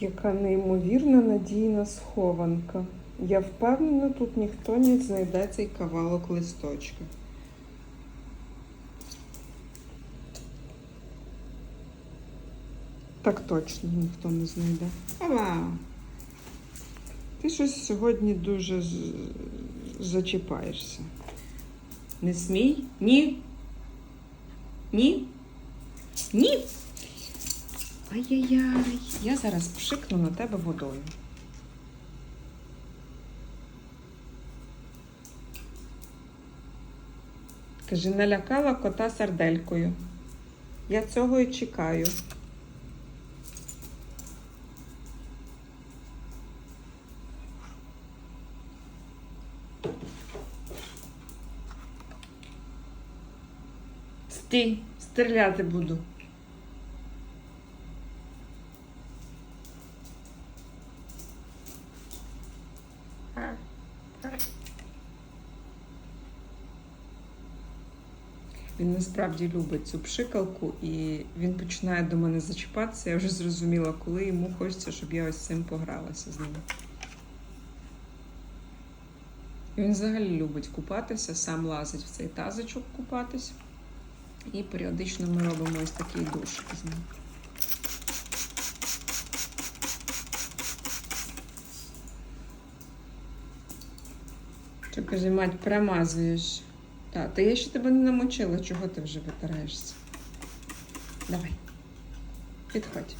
Яка неймовірна надійна схованка. Я впевнена, тут ніхто не знайде цей кавалок листочка. Так точно ніхто не знайде. Ава! Ти щось сьогодні дуже зачіпаєшся. Не смій? Ні. Ні. Ні. Ай-яй-яй, я зараз пшикну на тебе водою. Кажи, налякала кота сарделькою. Я цього і чекаю. Стій, стріляти буду. Він насправді любить цю пшикалку і він починає до мене зачіпатися. Я вже зрозуміла, коли йому хочеться, щоб я ось цим погралася з ним. Він взагалі любить купатися, сам лазить в цей тазочок купатись. І періодично ми робимо ось такий душик з ним. Що каже, мать, промазуєш. Та, та я ще тебе не намочила, чого ти вже витираєшся. Давай. Підходь.